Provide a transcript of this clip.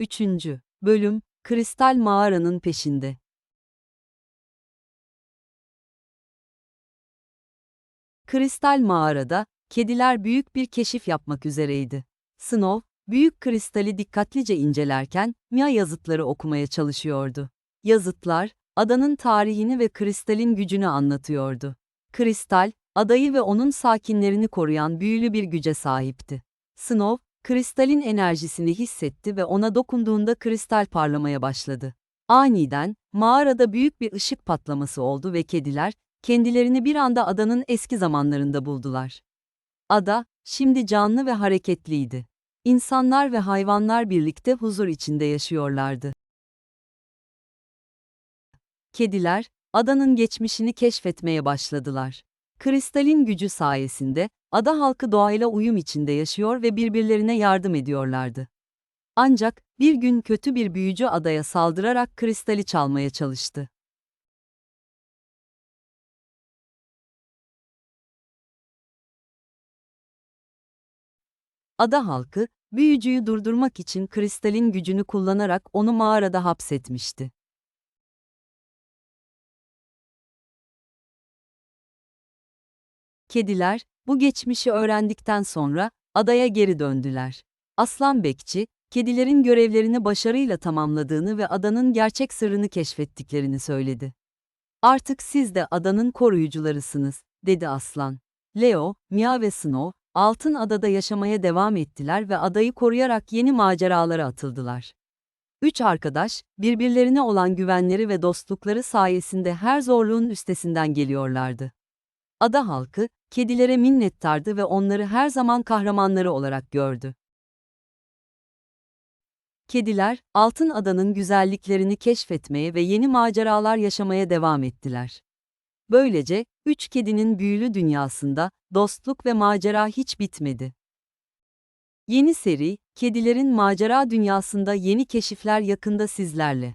3. Bölüm Kristal Mağaranın Peşinde Kristal Mağarada, kediler büyük bir keşif yapmak üzereydi. Snow, büyük kristali dikkatlice incelerken, Mia yazıtları okumaya çalışıyordu. Yazıtlar, adanın tarihini ve kristalin gücünü anlatıyordu. Kristal, adayı ve onun sakinlerini koruyan büyülü bir güce sahipti. Snow, kristalin enerjisini hissetti ve ona dokunduğunda kristal parlamaya başladı. Aniden, mağarada büyük bir ışık patlaması oldu ve kediler, kendilerini bir anda adanın eski zamanlarında buldular. Ada, şimdi canlı ve hareketliydi. İnsanlar ve hayvanlar birlikte huzur içinde yaşıyorlardı. Kediler, adanın geçmişini keşfetmeye başladılar. Kristalin gücü sayesinde, ada halkı doğayla uyum içinde yaşıyor ve birbirlerine yardım ediyorlardı. Ancak, bir gün kötü bir büyücü adaya saldırarak kristali çalmaya çalıştı. Ada halkı, büyücüyü durdurmak için kristalin gücünü kullanarak onu mağarada hapsetmişti. Kediler, bu geçmişi öğrendikten sonra, adaya geri döndüler. Aslan Bekçi, kedilerin görevlerini başarıyla tamamladığını ve adanın gerçek sırrını keşfettiklerini söyledi. Artık siz de adanın koruyucularısınız, dedi Aslan. Leo, Mia ve Snow, Altın Adada yaşamaya devam ettiler ve adayı koruyarak yeni maceralara atıldılar. Üç arkadaş, birbirlerine olan güvenleri ve dostlukları sayesinde her zorluğun üstesinden geliyorlardı. Ada halkı, kedilere minnettardı ve onları her zaman kahramanları olarak gördü. Kediler, Altın Ada'nın güzelliklerini keşfetmeye ve yeni maceralar yaşamaya devam ettiler. Böylece, üç kedinin büyülü dünyasında, dostluk ve macera hiç bitmedi. Yeni seri, kedilerin macera dünyasında yeni keşifler yakında sizlerle.